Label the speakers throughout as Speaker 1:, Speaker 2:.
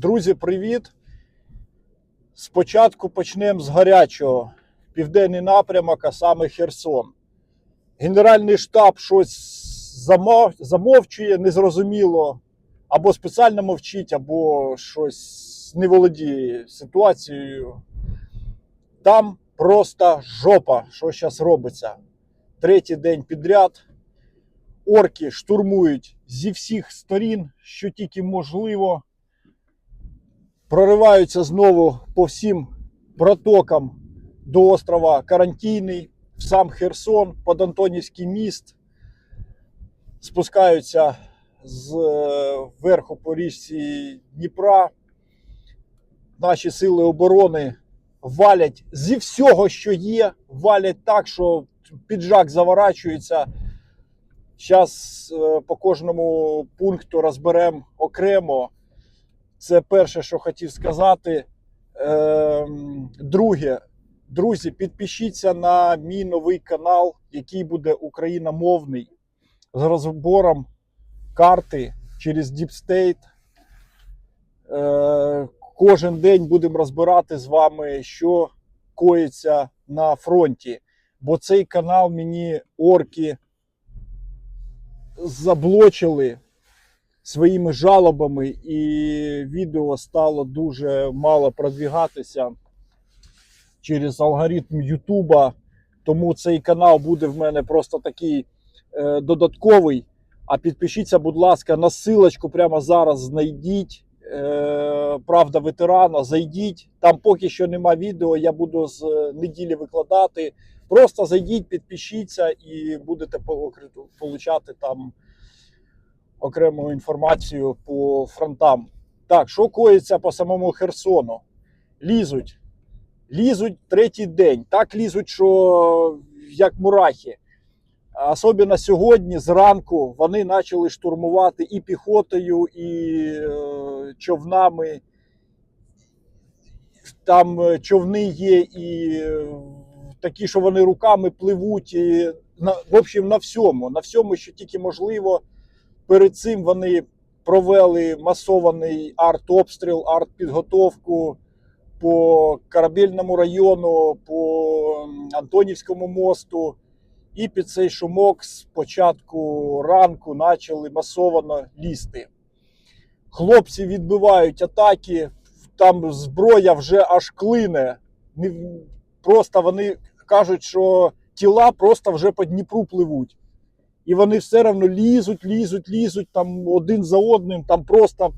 Speaker 1: Друзі, привіт! Спочатку почнемо з гарячого. Південний напрямок, а саме Херсон. Генеральний штаб щось замовчує, незрозуміло. Або спеціально мовчить, або щось не володіє ситуацією. Там просто жопа, що зараз робиться. Третій день підряд. Орки штурмують зі всіх сторін, що тільки можливо прориваються знову по всім протокам до острова Карантійний, в сам Херсон, під Антонівський міст. Спускаються з е, верху по річці Дніпра. Наші сили оборони валять зі всього, що є, валять так, що піджак заворачується. Зараз по кожному пункту розберемо окремо. Це перше, що хотів сказати. Ем, Друге, друзі, підпишіться на мій новий канал, який буде україномовний, з розбором карти через Deep State. Е, Кожен день будемо розбирати з вами, що коїться на фронті. Бо цей канал мені орки заблочили своїми жалобами, і відео стало дуже мало продвігатися через алгоритм Ютуба. Тому цей канал буде в мене просто такий е, додатковий. А підпишіться, будь ласка, на силочку прямо зараз знайдіть. Е, Правда ветерана, зайдіть. Там поки що нема відео, я буду з е, неділі викладати. Просто зайдіть, підпишіться і будете получати там окрему інформацію по фронтам. Так, що коїться по самому Херсону? Лізуть. Лізуть третій день. Так лізуть, що як мурахи. Особливо сьогодні, зранку, вони почали штурмувати і піхотою, і е, човнами. Там е, човни є, і е, такі, що вони руками пливуть. І, на, в общем, на всьому, на всьому, що тільки можливо. Перед цим вони провели масований артобстріл, артпідготовку по корабельному району, по Антонівському мосту. І під цей шумок з початку ранку почали масово лізти. Хлопці відбивають атаки, там зброя вже аж клине. Просто вони кажуть, що тіла просто вже по Дніпру пливуть. І вони все одно лізуть, лізуть, лізуть там один за одним, там просто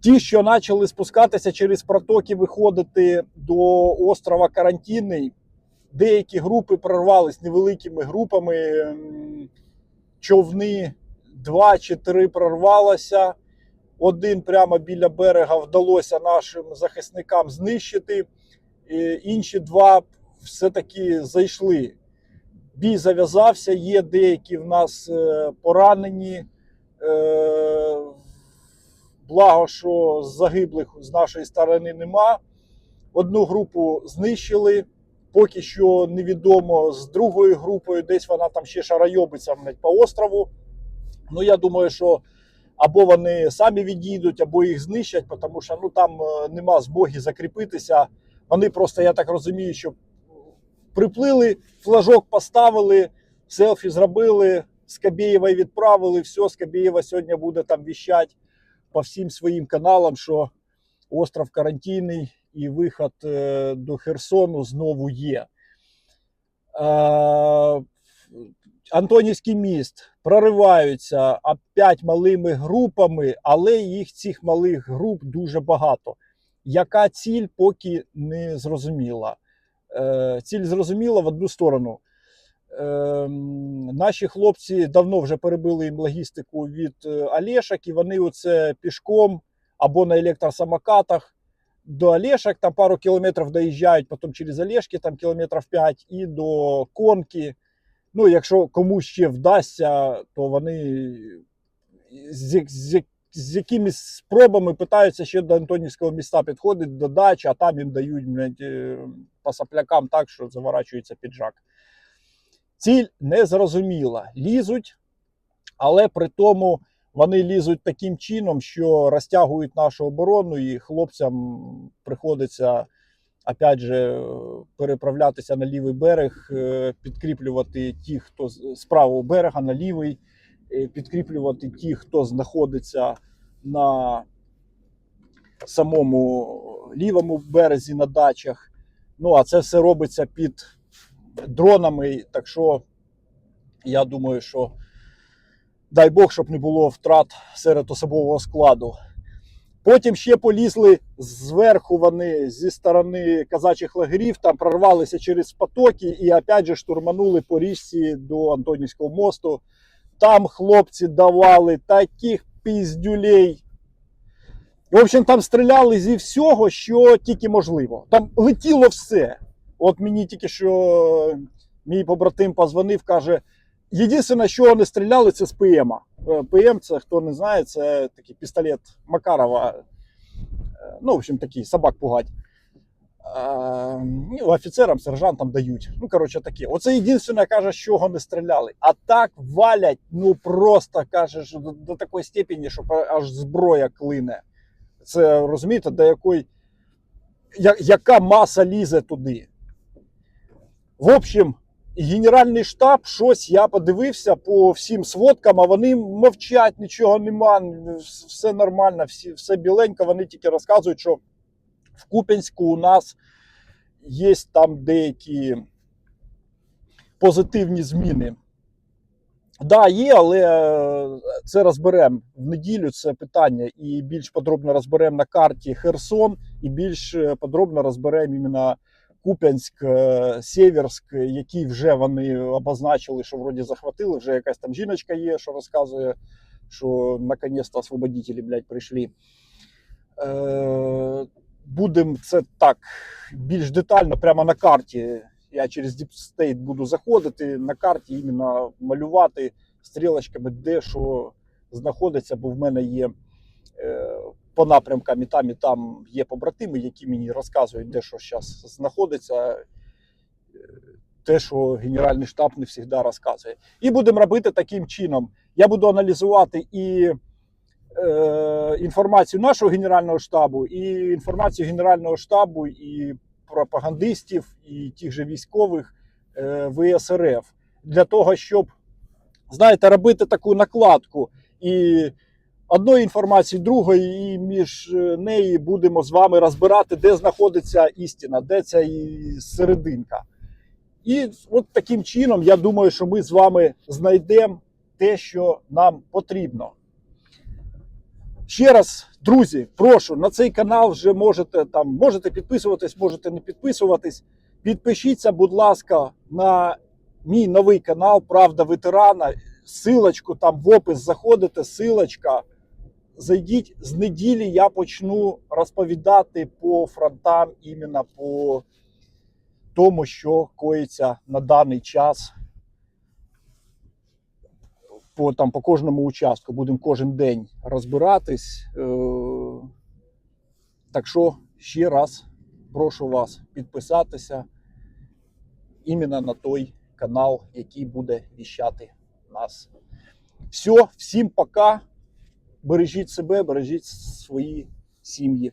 Speaker 1: ті, що почали спускатися через протоки, виходити до острова Карантинний, деякі групи прорвались невеликими групами. Човни два чи три прорвалося. Один прямо біля берега вдалося нашим захисникам знищити. Інші два все-таки зайшли. Бій зав'язався, є деякі в нас е, поранені. Е, благо, що загиблих з нашої сторони нема. Одну групу знищили. Поки що невідомо з другою групою, десь вона там ще шарайобиться блядь, по острову. Ну, я думаю, що або вони самі відійдуть, або їх знищать, тому що ну, там е, нема змоги закріпитися. Вони просто, я так розумію, що приплили, флажок поставили, селфі зробили, Скабєєва відправили. Все, Скабєєва сьогодні буде там віщати по всім своїм каналам, що остров карантинний і виход е, до Херсону знову є. Е, Антонівський міст прориваються опять малими групами, але їх цих малих груп дуже багато. Яка ціль, поки не зрозуміла. Е, Ціль зрозуміла в одну сторону. Е, Наші хлопці давно вже перебили їм логістику від е, Олешок, і вони оце пішком або на електросамокатах до Олешок, там пару кілометрів доїжджають, потім через Олешки, там кілометрів 5 і до Конки. Ну, якщо комусь ще вдасться, то вони з, з, якимись спробами питаються ще до Антонівського міста підходити до дачі, а там їм дають блядь, е, по соплякам так, що заворачується піджак. Ціль не зрозуміла. Лізуть, але при тому вони лізуть таким чином, що розтягують нашу оборону, і хлопцям приходиться опять же переправлятися на лівий берег, е, підкріплювати ті, хто з правого берега на лівий, підкріплювати ті, хто знаходиться на самому лівому березі на дачах. Ну, а це все робиться під дронами. Так що я думаю, що дай Бог, щоб не було втрат серед особового складу. Потім ще полізли зверху вони зі сторони казачих лагерів, там прорвалися через потоки і опять же штурманули по річці до Антонівського мосту. Там хлопці давали таких піздюлей. В общем, там стріляли зі всього, що тільки можливо. Там летіло все. От мені тільки що мій побратим позвонив, каже: єдине, що не стріляли, це з ПМ. ПМ, це хто не знає, це такий пістолет Макарова. Е, Ну, в общем, такий собак пугать. Ну, офіцерам, сержантам дають. Ну, коротше, таке. Оце єдине, каже, з чого не стріляли. А так валять, ну просто каже, до, до такої степені, що аж зброя клине. Це розумієте, до якої, я- яка маса лізе туди. В общем, Генеральний штаб, щось я подивився по всім сводкам, а вони мовчать, нічого нема, все нормально, всі, все біленько. Вони тільки розказують, що в Куп'янську у нас є там деякі позитивні зміни. Так, да, є, але е, це розберемо в неділю. Це питання, і більш подробно розберемо на карті Херсон, і більш е, подробно розберемо іменно Куп'янськ, е, Сєвєрськ, які вже вони обозначили, що вроді захватили. Вже якась там жіночка є, що розказує, що наконець-то освободителі, блядь, прийшли. Будемо це так більш детально, прямо на карті. Я через Deep State буду заходити на карті, іменно малювати стрілочками, де що знаходиться, бо в мене є е, по напрямкам і там, і там є побратими, які мені розказують, де що зараз знаходиться, е, те, що Генеральний штаб не завжди розказує. І будемо робити таким чином. Я буду аналізувати і інформацію нашого Генерального штабу, і інформацію Генерального штабу, і пропагандистів, і тих же військових е, ВСРФ для того, щоб, знаєте, робити таку накладку і одної інформації, другої, і між е, неї будемо з вами розбирати, де знаходиться істина, де ця серединка. І от таким чином, я думаю, що ми з вами знайдемо те, що нам потрібно. Ще раз, друзі, прошу на цей канал вже можете там можете підписуватись, можете не підписуватись. Підпишіться, будь ласка, на мій новий канал Правда ветерана. Силочку там в опис заходите, силочка. Зайдіть з неділі. Я почну розповідати по фронтам, іменно по тому, що коїться на даний час по, там, по кожному участку. Будемо кожен день розбиратись. Е, Так що ще раз прошу вас підписатися іменно на той канал, який буде віщати нас. Все, всім пока. Бережіть себе, бережіть свої сім'ї.